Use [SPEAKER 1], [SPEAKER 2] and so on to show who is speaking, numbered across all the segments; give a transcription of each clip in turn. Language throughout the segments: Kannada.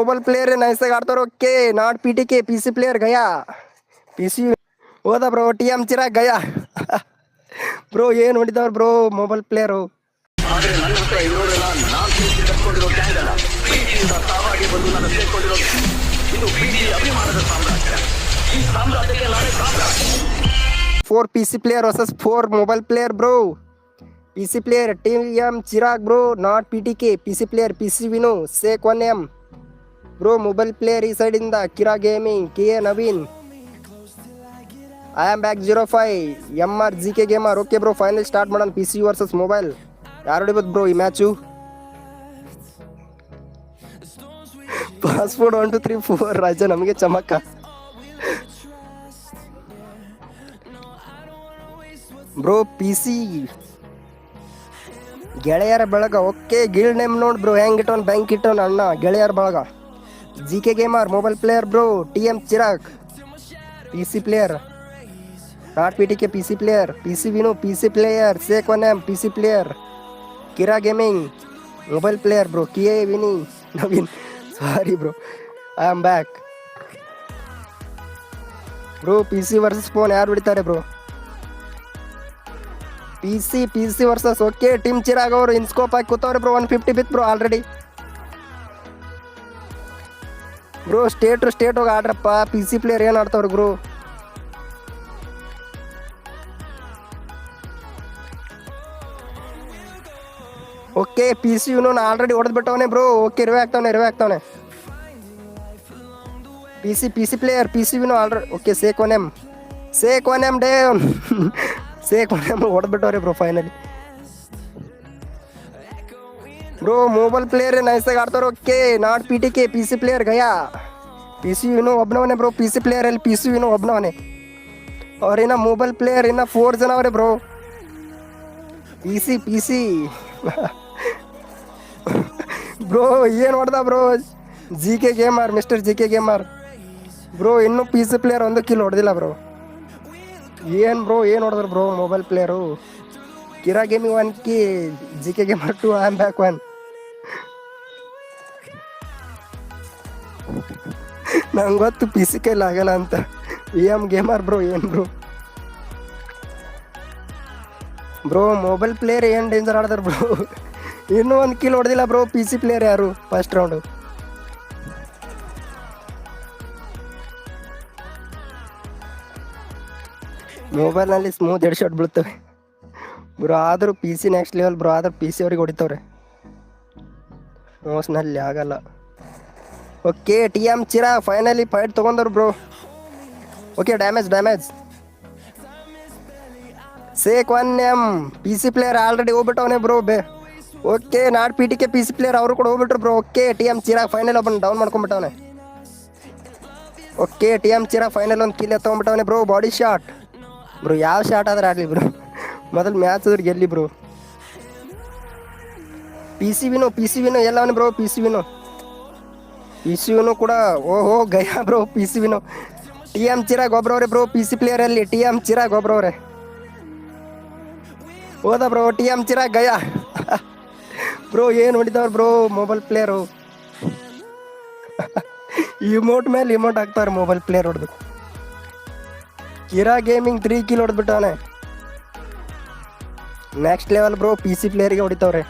[SPEAKER 1] ಮೊಬೈಲ್ ಪ್ಲೇಯರ್ ನೈಸಾಗಿ ಆಡ್ತಾರೋ okay not P T K P C player Gaya. P C ಹೋದ ಬ್ರೋ ಟಿ ಎಂ ಚಿರಾಗ್ ಗಯಾ. ಬ್ರೋ ಏನು ಹೊಡಿದವ್ರು bro mobile player four P C player versus four mobile player bro P C player T M Chirag bro not P T K P C player P C Vinu sake one M bro mobile player ಈ ಸೈಡಿಂದ Kira gaming K A Naveen I am back zero five M R G K gamer okay bro final start ಮಾಡೋಣ ಪಿ ಸಿ ವರ್ಸಸ್ ಮೊಬೈಲ್ ಯಾರು ಹೊಡಿಬೋದು ಬ್ರೋ ಈ match passport one two three four ರಾಜ, ನಮಗೆ ಚಮಕ. ಬ್ರೋ ಪಿ ಸಿ ಗೆಳೆಯರ ಬಳಗ ಓಕೆ ಗಿಲ್ ನೇಮ್ ನೋಡ್ ಬ್ರೋ ಹೆಂಗ್ ಇಟ್ಟವನ್ ಬ್ಯಾಂಕ್ ಇಟ್ಟವನ್ ಅಣ್ಣ, ಗೆಳೆಯರ ಬಳಗ. G K gamer mobile player bro T M Chirag P C player not P T K P C player P C Vinu P C player sake one M P C player Kira gaming mobile player bro K A Vini Naveen sorry bro I am back bro P C versus phone ಯಾರು ಹೊಡಿತಾರೆ bro P C P C versus okay team Chirag ಅವರು ಇನ್ಸ್ಕೋಪ್ ಹಾಕಿ ಕೂತವ್ರೆ ಬ್ರೋ ಒನ್ ಫಿಫ್ಟಿ ಬಿತ್ bro already bro state state ಹೋಗಿ ಆಡ್ರಪ್ಪ ಪಿ ಸಿ ಪ್ಲೇಯರ್ ಏನು ಆಡ್ತಾವ್ರಿ ಬ್ರೋ ಓಕೆ ಪಿ ಸಿ ಇವನು ಆಲ್ರೆಡಿ ಹೊಡೆದ್ಬಿಟ್ಟವನೆ ಬ್ರೋ ಓಕೆ ಇರುವೆ ಆಗ್ತಾವನೆ ಇರುವೆ ಆಗ್ತಾವನೆ P C P C player P C Vinu already okay sake one M sake one M day sake one M ಹೊಡೆದ್ಬಿಟ್ಟವ್ರಿ bro finally bro mobile player ನೈಸಾಗಿ ಆಡ್ತಾರ okay not P T K P C player Gaya P C Vinu ಒಬ್ನವನೇ ಬ್ರೋ ಪಿ ಸಿ ಪ್ಲೇಯರ್ ಅಲ್ಲಿ ಪಿ ಸಿ ವಿನು ಒಬ್ನವನೇ ಅವ್ರಿನ್ನ ಮೊಬೈಲ್ ಪ್ಲೇಯರ್ ಇನ್ನ ಫೋರ್ ಜನ ಅವರೇ bro P C P C bro ಏನು ಹೊಡೆದ bro G K gamer mister G K gamer bro ಇನ್ನೂ ಪಿ ಸಿ ಪ್ಲೇಯರ್ ಒಂದು ಕಿಲ್ ಹೊಡೆದಿಲ್ಲ ಬ್ರೋ ಏನು ಬ್ರೋ ಏನು ಹೊಡೆದ್ರು bro mobile player Kira gaming one Ki G K gamer two I am back one ನಂಗೆ ಗೊತ್ತು ಪಿ ಸಿ ಆಗಲ್ಲ ಅಂತ. ಇ ಎಂ ಗೇಮರ್ ಬ್ರೋ ಏನು ಬ್ರೋ ಬ್ರೋ ಮೊಬೈಲ್ ಪ್ಲೇಯರ್ ಏನು ಡೇಂಜರ್ ಆಡ್ತಾರೆ ಬ್ರೋ ಇನ್ನೂ ಒಂದು ಕಿಲ್ ಹೊಡೆದಿಲ್ಲ ಬ್ರೋ ಪಿ ಸಿ ಪ್ಲೇಯರ್ ಯಾರು? ಫಸ್ಟ್ ರೌಂಡು ಮೊಬೈಲ್ನಲ್ಲಿ ಸ್ಮೂತ್ ಎರಡು ಶಾಟ್ ಬೀಳ್ತವೆ. ಬ್ರೋ ಆದರೂ P C next level bro ಆದರೂ ಪಿ ಸಿ ಅವ್ರಿಗೆ ಹೊಡಿತವ್ರೆ. ಮೋಸ್ನಲ್ಲಿ ಆಗಲ್ಲ. Okay T M Chira finally fight ತಗೊಂಡ್ರು bro okay damage damage sake one M P C player already ಹೋಗ್ಬಿಟ್ಟವನೇ bro ಬೇ. Okay not P T K P C player ಅವರು ಕೂಡ ಹೋಗ್ಬಿಟ್ರು bro okay T M Chira final ಒಬ್ಬನ down ಮಾಡ್ಕೊಂಡ್ಬಿಟ್ಟವನೆ okay T M Chira final ಒಂದು ಕಿಲ್ ಎತ್ಕೊಂಡ್ಬಿಟ್ಟವನೆ ಬ್ರೋ ಬಾಡಿ ಶಾಟ್ ಬ್ರೋ ಯಾವ ಶಾಟ್ ಆದ್ರೆ ಆಗಲಿ ಬ್ರೋ ಮೊದಲು ಮ್ಯಾಚ್ ಆದ್ರೆ ಗೆಲ್ಲಿ bro P C Vinu P C Vinu ಎಲ್ಲವನೇ bro P C Vinu P C Vinu ಕೂಡ, ಓಹೋ, Gaya bro P C Vinu T M Chirag ಒಬ್ರವ್ರೆ bro P C ಪ್ಲೇಯರಲ್ಲಿ ಟಿ ಎಂ ಚಿರಾಗ್ ಒಬ್ರವ್ರೆ ಹೋದ ಬ್ರೋ ಟಿ ಎಂ ಚಿರಾಗ್, ಗಯಾ. ಬ್ರೋ, ಏನು ಹೊಡಿದವ್ರು ಬ್ರೋ ಮೊಬೈಲ್ ಪ್ಲೇಯರು ಇಮೋಟ್ ಮೇಲೆ ಇಮೋಟ್ ಹಾಕ್ತಾರೆ ಮೊಬೈಲ್ ಪ್ಲೇಯರ್ ಹೊಡೆದು. Kira gaming three kill ಹೊಡೆದ್ಬಿಟ್ಟವನೆ next level bro P C ಪ್ಲೇಯರ್ಗೆ ಹೊಡಿತವ್ರೆ.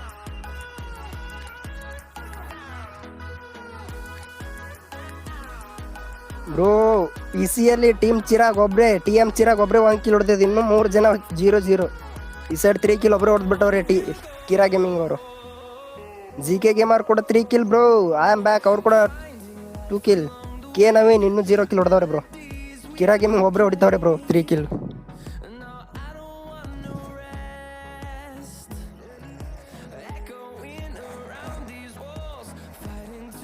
[SPEAKER 1] ಬ್ರೋ ಪಿ ಸಿಯಲ್ಲಿ ಟೀಮ್ ಚಿರಾಗ್ ಒಬ್ರೆ ಟಿ ಎಂ ಚಿರಾಗ್ ಒಬ್ರೆ ಒಂದು ಕಿಲ್ ಹೊಡೆದಿದ್ದು ಇನ್ನೂ ಮೂರು ಜನ ಜೀರೋ ಜೀರೋ ಈ ಸೈಡ್ ತ್ರೀ ಕಿಲ್ ಒಬ್ರೆ ಹೊಡೆದ್ಬಿಟ್ಟವ್ರೆ ಟಿ ಕಿರಾ ಗೇಮಿಂಗ್ ಅವರು. ಜಿ ಕೆ ಗೇಮರ್ ಕೂಡ three kill bro. I am back ಅವ್ರು ಕೂಡ ಟೂ ಕಿಲ್ ಕೆ ನವೀನ್ ಇನ್ನೂ ಜೀರೋ ಕಿಲ್ ಹೊಡೆದವ್ರೆ ಬ್ರೋ. ಕಿರಾ ಗೇಮಿಂಗ್ ಒಬ್ರೆ ಹೊಡಿತಾವ್ರೆ bro three kill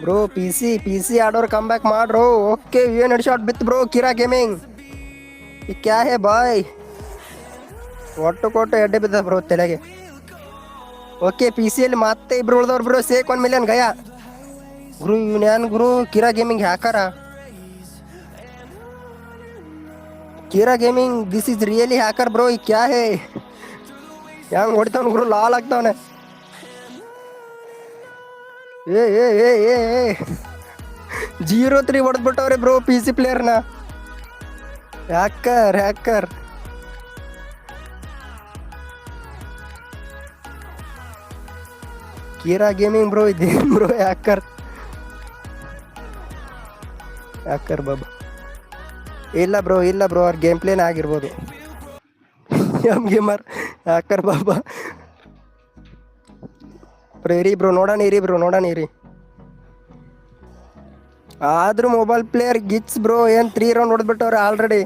[SPEAKER 1] bro P C P C ಆಡೋರು ಕಮ್ ಬ್ಯಾಕ್ ಮಾಡ್ರು ಓಕೆ ಏನು ಹೆಡ್ ಶಾಟ್ ಬಿತ್ತು ಬ್ರೋ ಕಿರಾ ಗೇಮಿಂಗ್ ಈ ಕ್ಯಾ ಹೇ ಬಾಯ್ ಒಟ್ಟು ಕೊಟ್ಟು ಎಡ್ಡೆ ಬಿದ್ದ ಬ್ರೋ ತಲೆಗೆ ಓಕೆ ಪಿ ಸಿಯಲ್ಲಿ ಮತ್ತೆ ಇಬ್ರು ಉಳ್ದವ್ರು ಬ್ರೋ ಸೇಕ್ ಒನ್ ಮಿಲಿಯನ್ ಗಯಾ ಗುರು ಇವನ್ಯಾನ್ ಗುರು Kira gaming ಹ್ಯಾಕರ Kira gaming this is really hacker bro ಈ ಕ್ಯಾ ಹೇ ಹೆಂಗ್ ಹೊಡಿತಾವನ್ ಗುರು ಲಾಲ್ ಆಗ್ತಾವನೆ ಏ ಏ ಏ ಏ ಜೀರೋ ತ್ರೀ ಹೊಡೆದ್ಬಿಟ್ಟವ್ರೆ bro P C ಪ್ಲೇಯರ್ನ hacker hacker Kira gaming bro ಇದೆ ಬ್ರೋ ಹ್ಯಾಕರ್ ಹ್ಯಾಕರ್ ಬಾಬಾ ಇಲ್ಲ ಬ್ರೋ ಇಲ್ಲ ಬ್ರೋ ಅವ್ರ ಗೇಮ್ ಪ್ಲೇನೇ ಆಗಿರ್ಬೋದು. ಎಂ ಗೇಮರ್ ಹ್ಯಾಕರ್ ಬಾಬಾ ಬ್ರೋ, ಇರಿ ಬ್ರೋ, ನೋಡೋಣ, ಇರಿ ಬ್ರೋ, ನೋಡೋಣ, ಇರಿ. ಆದ್ರೂ ಮೊಬೈಲ್ ಪ್ಲೇಯರ್ ಗಿಟ್ಸ್ ಬ್ರೋ, ಏನ್ ತ್ರೀ ರೌಂಡ್ ಹೊಡೆದ್ಬಿಟ್ಟವ್ರೆ ಆಲ್ರೆಡಿ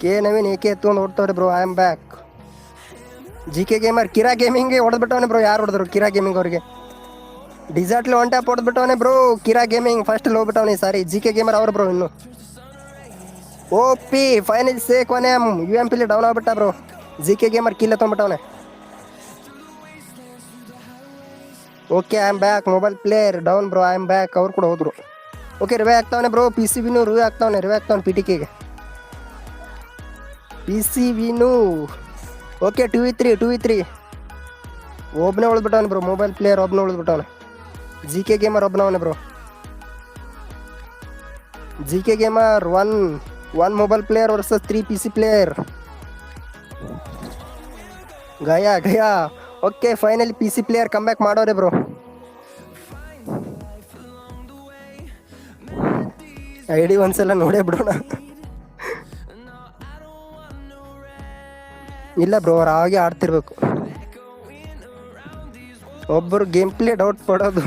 [SPEAKER 1] ಕೆ ನವೀನ್ ಏಕೆ ಎತ್ಕೊಂಡು ಓಡ್ತವ್ರೆ bro I am back G K gamer Kira gaming ಹೊಡೆದ್ಬಿಟ್ಟವನೆ bro ಯಾರು ಹೊಡೆದ್ರು? ಕಿರಾ ಗೇಮಿಂಗ್ ಅವ್ರಿಗೆ. ಡಿಸರ್ಟ್ಲಿ ಒನ್ ಟ್ಯಾಪ್ ಹೊಡೆದ್ಬಿಟ್ಟವನೆ ಬ್ರೋ ಕಿರಾ ಗೇಮಿಂಗ್ ಫಸ್ಟ್ ಹೋಗ್ಬಿಟ್ಟವನೆ ಸಾರಿ. ಜಿ ಕೆ ಗೇಮರ್ ಅವ್ರು ಬ್ರೋ ಇನ್ನು. ಓ ಪಿ ಫೈನಲ್ ಸೇ ಕೊನೆ. ಯು ಎಂ ಪಿಲಿ ಡೌನ್ ಆಗ್ಬಿಟ್ಟ ಬ್ರೋ ಜಿ ಕೆ ಗೇಮರ್ ಕಿಲ್ಲ ತೊಗೊಂಬಿಟ್ಟವನೆ okay I am back mobile player down bro I am back ಅವ್ರು ಕೂಡ ಹೋದ್ರು. Okay revive ಆಗ್ತಾವನೆ bro P C Vinu revive ಆಗ್ತಾವನೆ. Revive ಆಗ್ತಾವನೆ P T ಕೆಗೆ P C Vinu okay two V three two V three ಒಬ್ಬನೇ ಉಳಿದ್ಬಿಟ್ಟವನು ಬ್ರೋ ಮೊಬೈಲ್ ಪ್ಲೇಯರ್ ಒಬ್ಬನೇ ಉಳಿದ್ಬಿಟ್ಟವನು. G K gamer ಒಬ್ಬನವನೆ bro G K gamer one one mobile player versus three P C player Gaya Gaya. Okay finally P C player come back ಮಾಡೋರೆ ಬ್ರೋ ಐ ಡಿ ಒಂದ್ಸಲ ನೋಡೇ ಬಿಡೋಣ. ಇಲ್ಲ ಬ್ರೋ ಅವ್ರು ಹಾಗೆ ಆಡ್ತಿರ್ಬೇಕು. ಒಬ್ಬರು ಗೇಮ್ ಪ್ಲೇ ಡೌಟ್ ಪಡೋದು.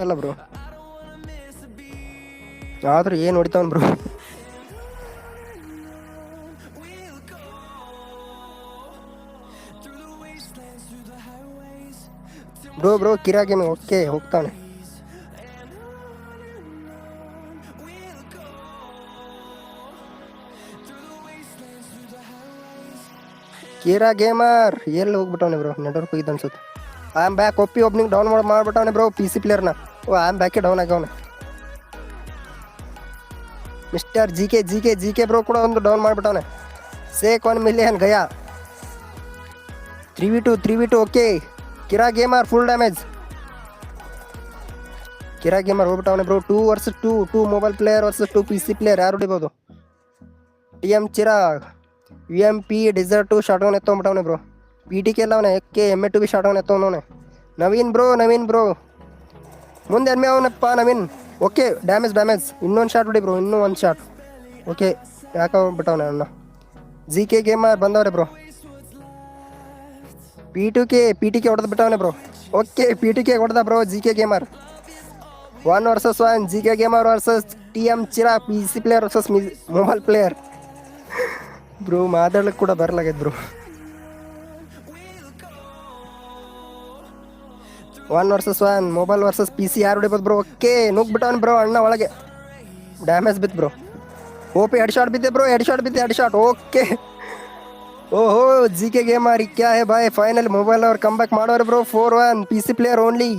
[SPEAKER 1] ಅಲ್ಲ ಬ್ರೋ ಆದ್ರೂ ಏನು ಹೊಡಿತಾವನ್ bro bro bro Kira okay, ಹೋಗ್ತಾನೆ. ಕೀರಾ ಗೇಮರ್ ಎಲ್ಲಿ ಹೋಗ್ಬಿಟ್ಟವನೆ ಬ್ರೋ ನೆಟ್ವರ್ಕ್ ಹೋಗಿದ್ದು ಅನ್ಸುತ್ತೆ. ಆಮ್ ಬ್ಯಾಕ್ ಒಪ್ಪಿ ಒಬ್ನಿಂಗ್ ಡೌನ್ ಮಾಡಿ ಮಾಡ್ಬಿಟ್ಟವನೆ ಬ್ರೋ ಪಿ ಸಿ ಪ್ಲೇಯರ್ನ ಓ ಆಮ್ ಬ್ಯಾಕೆ down ಆಗ್ಯವನೆ mister G K G K G K bro ಕೂಡ ಒಂದು ಡೌನ್ ಮಾಡಿಬಿಟ್ಟವನೆ. Sake one million Gaya three V two three V two okay Kira gamer full damage Kira gamer ಹೋಗ್ಬಿಟ್ಟವನೆ bro two versus two two mobile player versus two P C player ಯಾರು ಹೊಡಿಬೋದು? T M Chirag V M P ಡಿಸರ್ಟು shotgun ಎತ್ತೊಂಬಿಟ್ಟವನೆ ಬ್ರೋ ಪಿ ಟಿ ಕೆ ಅವನೆ ಎಕ್ಕೆ M A two B shotgun ಎತ್ತವನವನೆ Naveen bro Naveen bro ಮುಂದೆ ಎಮ್ಮೆ ಅವನಪ್ಪ ನವೀನ್ ಓಕೆ ಡ್ಯಾಮೇಜ್ ಡ್ಯಾಮೇಜ್ ಇನ್ನೊಂದು ಶಾಟ್ ಹೊಡಿ ಬ್ರೋ ಇನ್ನೂ ಒಂದು ಶಾಟ್ ಓಕೆ ಯಾಕೆ ಬಿಟ್ಟವನೆ ಅಣ್ಣ ಜಿ ಕೆ ಗೇಮರ್ ಬಂದವ್ರೆ bro P two K P T K ಹೊಡೆದು ಬಿಟ್ಟವನೆ bro okay P T K ಹೊಡೆದ bro G K gamer one versus one G K gamer versus T M Chira P C player versus mobile player bro, ಮಾತಾಡ್ಲಿಕ್ಕೆ ಕೂಡ ಬರಲಾಗೈತೆ bro. One versus one mobile versus P C ಯಾರು ಹೊಡಿಬೋದು ಬ್ರೋ? ಓಕೆ ನುಗ್ಬಿಟ್ಟವನ್ ಬ್ರೋ, ಅಣ್ಣ ಒಳಗೆ. ಡ್ಯಾಮೇಜ್ ಬಿತ್ತು ಬ್ರೋ. ಓಪಿ ಎರಡು ಶಾಟ್ ಬಿದ್ದೆ ಬ್ರೋ ಎರಡು ಶಾಟ್ ಬಿದ್ದೆ ಎರಡು ಶಾಟ್ ಓಕೆ. ಓಹೋ ಜಿ ಕೆ ಗೇಮ್ ಆರಿ ಕ್ಯಾ ಹೇ ಬಾಯ್ ಫೈನಲ್ ಮೊಬೈಲ್ ಅವ್ರು ಕಮ್ ಬ್ಯಾಕ್ ಮಾಡೋರು bro. Four one P C player only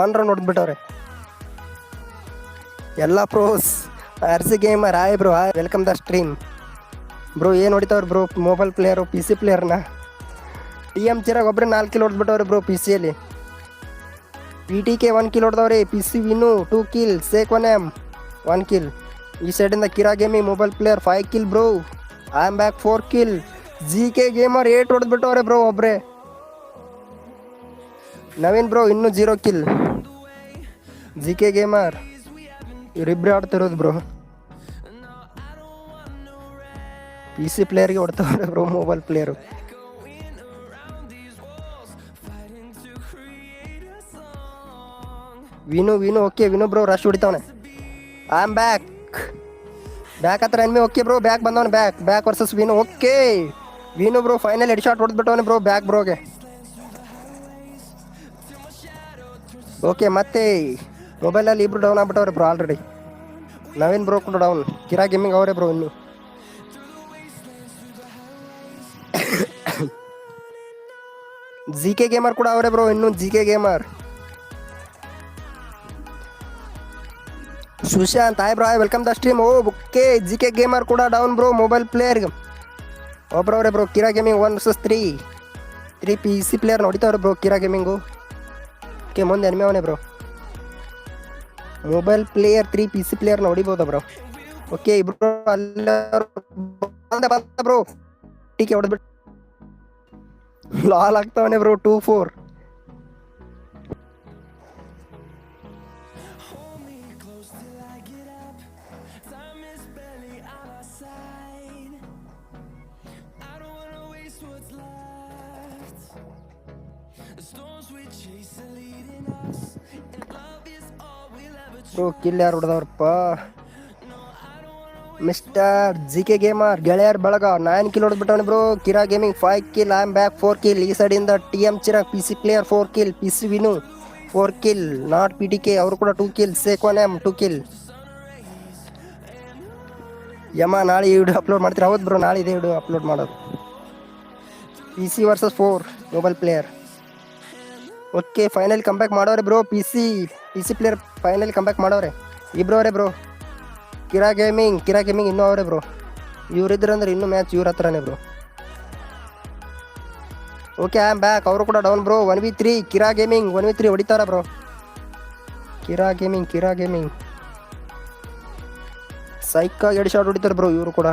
[SPEAKER 1] one run ಹೊಡೆದ್ಬಿಟ್ಟವ್ರೆ. ಎಲ್ಲ pros R C gamer hi bro, hi. Welcome the stream bro ಏನು ಹೊಡಿತಾವ್ರಿ bro mobile player P C ಪ್ಲೇಯರ್ನ T M ಚಿರಾಗ ಒಬ್ಬರೇ ನಾಲ್ಕು ಕಿಲೋ ಹೊಡೆದ್ಬಿಟ್ಟವ್ರಿ ಬ್ರೋ ಪಿ ಸಿಯಲ್ಲಿ P T K one kill ಹೊಡೆದವ್ರಿ P C Vinu two kill sake one M one kill ಈ ಸೈಡಿಂದ Kira ಗೇಮಿ mobile player five kill bro I am back four kill G K gamer eight ಹೊಡೆದ್ಬಿಟ್ಟವ್ರೆ bro ಒಬ್ರೆ. ನವೀನ್ ಬ್ರೋ ಇನ್ನೂ zero kill G K gamer ಇವರಿಬ್ಬರೇ ಆಡ್ತಿರೋದು ಬ್ರೋ ಪಿ ಸಿ ಪ್ಲೇಯರ್ಗೆ ಹೊಡ್ತಾವ್ರೆ bro mobile player Vinu Vinu okay Vinu bro rush ಹೊಡಿತಾವನೆ. I am back back ಹತ್ರ ಎನ್ಮಿ ಓಕೆ ಬ್ರೋ ಬ್ಯಾಕ್ ಬಂದವನು back back versus Vinu okay Vinu bro final head shot ಹೊಡೆದ್ಬಿಟ್ಟವನೆ bro back ಬ್ರೋಗೆ ಓಕೆ ಮತ್ತೆ ಮೊಬೈಲಲ್ಲಿ ಇಬ್ರು ಡೌನ್ ಆಗ್ಬಿಟ್ಟವ್ರೆ ಬ್ರೋ ಆಲ್ರೆಡಿ ನವೀನ್ ಬ್ರೋ ಕೂಡ ಡೌನ್ ಕಿರಾ ಗೇಮಿಂಗ್ ಅವರೇ ಬ್ರೋ ಇನ್ನು. ಜಿ ಕೆ ಗೇಮರ್ ಕೂಡ ಅವರೇ ಬ್ರೋ ಇನ್ನು G K gamer Sushant hi bro welcome the stream oh okay G K gamer ಕೂಡ ಡೌನ್ ಬ್ರೋ ಮೊಬೈಲ್ ಪ್ಲೇಯರ್ಗೆ ಒಬ್ಬರವ್ರೆ bro Kira gaming one versus three three P C player ನೋಡಿತಾವ್ರೆ bro Kira gaming okay, ಮುಂದೆ ಎನ್ಮೆ ಅವನೇ bro mobile player three P C player ನೋಡಿಬೋದ bro okay, ಇಬ್ರು ಅಲ್ಲ ಬ್ರೋ ಟೀಕೆ ಹೊಡೆದ್ಬಿಟ್ಟು ಲಾಲ್ ಆಗ್ತಾವನೆ bro two four. Bro kill ಯಾರು ಹೊಡೆದವ್ರಪ್ಪ? ಮಿಸ್ಟರ್ ಜಿ ಕೆ ಗೇಮರ್ ಗೆಳೆಯರ್ ಬಳಗ nine kill ಹೊಡೆದ್ಬಿಟ್ಟವನು bro Kira gaming five kill I am back four kill ಈ ಸೈಡಿಂದ T M Chirag P C player four kill P C Vinu four kill not P T K ಅವರು ಕೂಡ two kill Sake one M two kill ಯಮ್ಮ ನಾಳೆ ಈ ವಿಡಿಯೋ ಅಪ್ಲೋಡ್ ಮಾಡ್ತೀರಾ? ಹೌದು ಬ್ರೋ ನಾಳೆ ಇದೇ ವಿಡಿಯೋ ಅಪ್ಲೋಡ್ ಮಾಡೋದು. P C versus four mobile player okay final comeback ಮಾಡೋರೆ bro P C P C player final comeback ಮಾಡೋರೆ. ಇಬ್ರು ಅವರೇ bro Kira gaming Kira gaming ಇನ್ನೂ ಅವರೇ ಬ್ರೋ ಇವ್ರಿದ್ರಂದ್ರೆ ಇನ್ನೂ ಮ್ಯಾಚ್ ಇವ್ರ ಹತ್ರನೇ ಬ್ರೋ ಓಕೆ ಆಮ್ ಬ್ಯಾಕ್ ಅವರು ಕೂಡ down bro one V three Kira gaming one V three ಹೊಡಿತಾರ bro Kira gaming Kira gaming. ಸೈಕಾಗಿ ಎರಡು ಶಾಟ್ ಹೊಡಿತಾರೆ ಬ್ರೋ ಇವರು ಕೂಡ.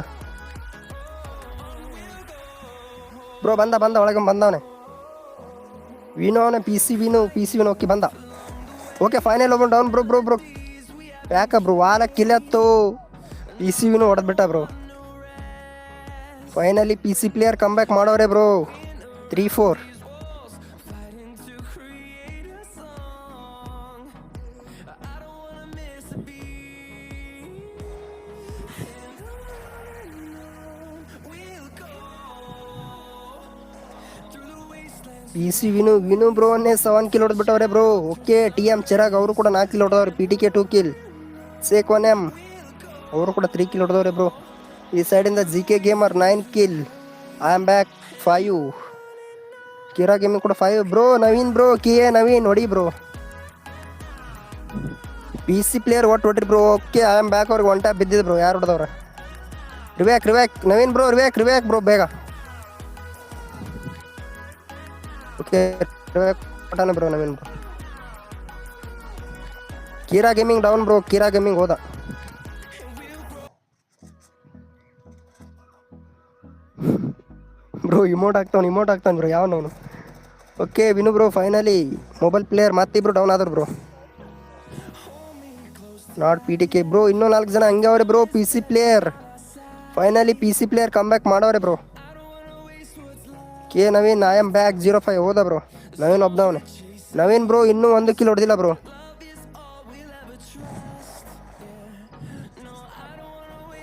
[SPEAKER 1] ಬ್ರೋ ಬಂದ ಬಂದ, ಒಳಗೆ ಬಂದವನೆ. ವಿನೋನ P C Vinu P C Vinu okay ಬಂದ. ಓಕೆ ಫೈನಲ್ ಒಬ್ಬ ಡೌನ್ ಬ್ರೋ ಬ್ರೋ ಬ್ರೋ ಯಾಕ ಬ್ರೋ? ವಾಲ ಕಿಲತ್ತು. P C Vinu ಹೊಡೆದ್ಬಿಟ್ಟ bro. Finally P C player come back ಮಾಡೋರೆ bro. Three four P C Vinu Vinu ಬ್ರೋನೇ seven kill ಹೊಡೆದ್ಬಿಟ್ಟವ್ರೆ bro. Okay T M Chirag ಅವರು ಕೂಡ ನಾಲ್ಕು kill ಹೊಡೆದವ್ರೆ. P T K two kill sake one M ಅವರು ಕೂಡ ತ್ರೀ ಕಿಲ್ ಹೊಡೆದವ್ರೆ ಬ್ರೋ ಈ ಸೈಡಿಂದ G K gamer nine kill I am back five Kira gaming ಕೂಡ five bro Naveen bro K A Naveen ಹೊಡಿ ಬ್ರೋ ಪಿ ಸಿ ಪ್ಲೇಯರ್ ಒಟ್ಟು ಹೊಟ್ರಿ bro okay I am back ಅವ್ರಿಗೆ ಒನ್ ಟ್ಯಾಪ್ ಬಿದ್ದಿದ್ದು ಬ್ರೋ ಯಾರು ಹೊಡೆದವ್ರೆ? ರಿವ್ಯಾಕ್ ರಿವ್ಯಾಕ್ ನವೀನ್ ಬ್ರೋ ರಿವ್ಯಾಕ್ ರಿವ್ಯಾಕ್ ಬ್ರೋ ಬೇಗ. Okay bro Naveen bro Kira gaming down bro Kira gaming ಹೋದ ಬ್ರೋ ಇಮೋಟ್ ಆಗ್ತಾವ್ನು ಇಮೋಟ್ ಆಗ್ತಾನೆ bro ಯಾವನವನು? Okay Vinu bro finally mobile player ಮತ್ತಿಬ್ರು down ಆದ್ರು bro not P T K bro ಇನ್ನೂ ನಾಲ್ಕು ಜನ ಹಂಗೆ ಅವ್ರೆ bro P C player finally P C player come back ಮಾಡವ್ರೆ bro K Naveen I am back zero five ಹೋದ ಬ್ರೋ ನವೀನ್ ಒಬ್ದವನೆ ನವೀನ್ ಬ್ರೋ ಇನ್ನೂ ಒಂದು ಕಿಲೋ ಹೊಡೆದಿಲ್ಲ bro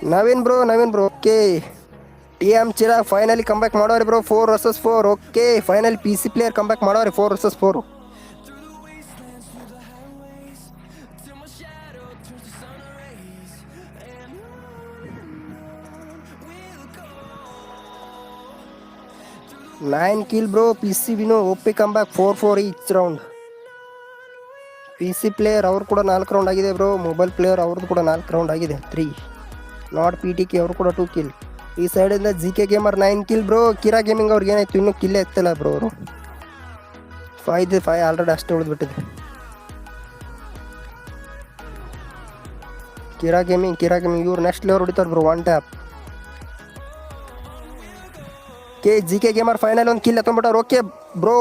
[SPEAKER 1] Naveen bro Naveen bro okay T M Chirag finally comeback back ಮಾಡೋರಿ bro four versus four okay final P C player come back ಮಾಡೋರಿ four versus four nine kill bro P C Vinu ಒಪ್ಪಿ comeback back four four each round P C player ಅವ್ರು ಕೂಡ ನಾಲ್ಕು ರೌಂಡ್ ಆಗಿದೆ ಬ್ರೋ ಮೊಬೈಲ್ ಪ್ಲೇಯರ್ ಅವ್ರದ್ದು ಕೂಡ ನಾಲ್ಕು ರೌಂಡ್ ಆಗಿದೆ three not P T K ಅವರು ಕೂಡ ಟೂ ಕಿಲ್ ಈ ಸೈಡಿಂದ G K gamer nine kill bro Kira gaming ಅವ್ರಿಗೆ ಏನಾಯ್ತು? ಇನ್ನೂ ಕಿಲ್ ಎತ್ತಲ್ಲ ಬ್ರೋ ಅವರು. ಫೈವ್ ಫೈವ್ ಆಲ್ರೆಡಿ ಅಷ್ಟೇ ಉಳಿದ್ಬಿಟ್ಟಿದೆ. ಕಿರಾ ಗೇಮಿಂಗ್ ಕಿರಾ ಗೇಮಿಂಗ್ ಇವ್ರು ನೆಕ್ಸ್ಟ್ ಲೆವರ್ ಹೊಡಿತಾರೆ bro one tap K G K gamer final ಒಂದು kill ಎತ್ತೊಂಬಿಟ್ಟವ್ರು okay bro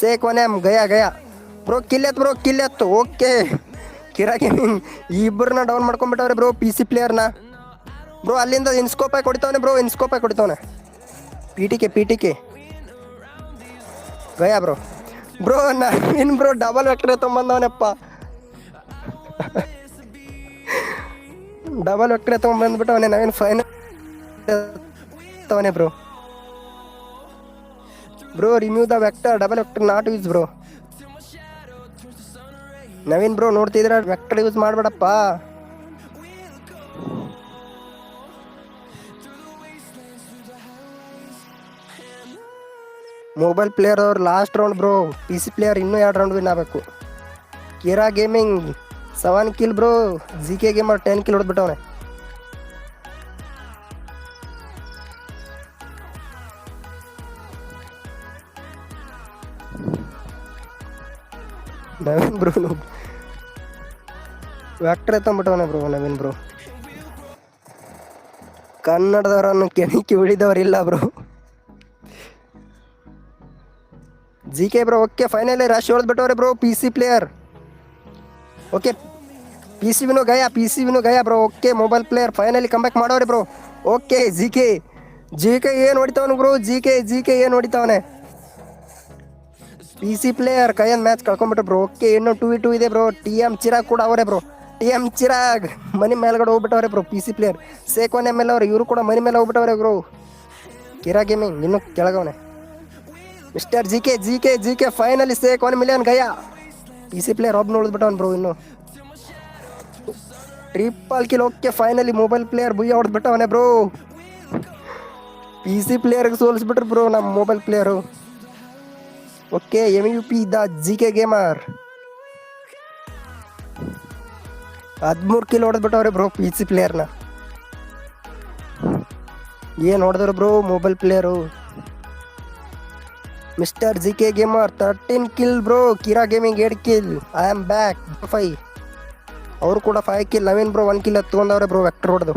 [SPEAKER 1] sake one M Gaya ಗಯಾ. ಬ್ರೋ ಕಿಲ್ ಎತ್ತು ಬ್ರೋ ಕಿಲ್ ಎತ್ತು. ಓಕೆ ಕಿರಾ ಗೇಮಿಂಗ್ ಇಬ್ಬರನ್ನ ಡೌನ್ ಮಾಡ್ಕೊಂಡ್ಬಿಟ್ಟವ್ರೆ ಬ್ರೋ ಪಿ ಸಿ ಪ್ಲೇಯರ್ನ ಬ್ರೋ ಅಲ್ಲಿಂದ ಇನ್ಸ್ಕೋಪ್ ಕೊಡ್ತಾವನೆ ಬ್ರೋ ಇನ್ಸ್ಕೋಪ್ ಕೊಡ್ತಾವನೆ. ಟಿ ಕೆ ಗಯಾ ಬ್ರೋ ಬ್ರೋ ನಿನ್ ಬ್ರೋ ಡಬಲ್ ವೆಕ್ಟರ್ ತೊಗೊಂಬಂದವನಪ್ಪ. ಡಬಲ್ ವೆಕ್ಟರ್ ತೊಗೊಂಬಂದ್ಬಿಟ್ಟು ಅವನೇ ನಾವೇನು final ತವನೆ bro bro remove the vector double vector not use bro Naveen bro ನೋಡ್ತಿದ್ರ vector use ಮಾಡಬೇಡಪ್ಪ. ಮೊಬೈಲ್ ಪ್ಲೇಯರ್ ಅವ್ರು last round bro P C player ಇನ್ನೂ ಎರಡು ರೌಂಡ್ ವಿನ್ ಆಗಬೇಕು. Kira gaming seven kill bro G K gamer ten kill ಹೊಡೆದ್ಬಿಟ್ಟವನೆ. Naveen bro vector ಎತ್ತಂಬಿಟ್ಟವನೆ ಬ್ರೋ ನವೀನ್ ಬ್ರೋ ಕನ್ನಡದವರನ್ನು ಕೆಣಕಿ ಉಳಿದವರಿಲ್ಲ bro G K bro okay finally ಹೊಡೆದು ಬಿಟ್ಟವ್ರೆ bro P C player okay P C ವಿನೂ ಗಯಾ ಪಿ ಸಿ ವಿನೂ Gaya bro okay mobile player finally comeback ಮಾಡವ್ರೆ bro okay G K G K ಏನು ಹೊಡಿತಾವನು bro G K G K ಏನು ಹೊಡಿತಾವನೆ? ಪಿ ಸಿ ಪ್ಲೇಯರ್ ಕೈಯನ್ ಮ್ಯಾಚ್ ಕಳ್ಕೊಂಬಿಟ್ರು ಬ್ರೋ ಓಕೆ ಇನ್ನೂ ಟೂ ಟೂ ಇದೆ ಬ್ರೋ ಟಿ ಎಂ ಚಿರಾಗ್ ಕೂಡ ಅವರೇ ಬ್ರೋ ಟಿ ಎಂ ಚಿರಾಗ್ ಮನಿ ಮೇಲ್ಗಡೆ ಹೋಗ್ಬಿಟ್ಟವ್ರೆ bro P C player ಸೇಕೋನ್ M L ಅವ್ರು, ಇವರು ಕೂಡ ಮನಿ ಮೇಲೆ ಹೋಗ್ಬಿಟ್ಟವ್ರೆ ಬ್ರೋ ಕಿರಾ ಗೇಮಿಂಗ್ ಇನ್ನೂ ಕೆಳಗವನೆ. Mister G K G K G K finally sake one million ಗಯ ಪಿ ಸಿ ಪ್ಲೇಯರ್ ಒಬ್ಬನು ಉಳಿದ್ಬಿಟ್ಟವನ್ ಬ್ರೋ ಇನ್ನು. Triple kill okay finally mobile player booyah ಹೊಡೆದ್ಬಿಟ್ಟವನೆ bro P C ಪ್ಲೇಯರ್ಗೆ ಸೋಲಿಸ್ಬಿಟ್ರು ಬ್ರೋ ನಮ್ಮ mobile player okay M V P the G K gamer ಹದಿಮೂರು ಕಿಲ್ ಹೊಡೆದ್ಬಿಟ್ಟವ್ರೆ ಬ್ರೋ ಪಿ ಸಿ ಪ್ಲೇಯರ್ನ ಏನು ಹೊಡೆದ್ರು bro mobile player mister G K gamer thirteen kill bro Kira gaming eight kill I am back five ಅವರು ಕೂಡ five kill Naveen bro one kill ತೊಗೊಂಡವ್ರೆ bro vector ಹೊಡೆದು.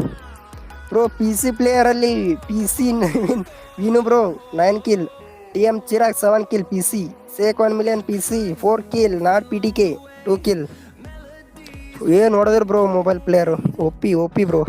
[SPEAKER 1] Bro P C ಪ್ಲೇಯರಲ್ಲಿ P C Naveen Vinu bro nine kill T M Chirag seven kill P C sake one million P C four kill not P T K two kill ಏನು ನೋಡಿದ್ರು ಬ್ರೋ ಮೊಬೈಲ್ ಪ್ಲೇಯರು ಒಪ್ಪಿ ಒಪ್ಪಿ ಬ್ರೋ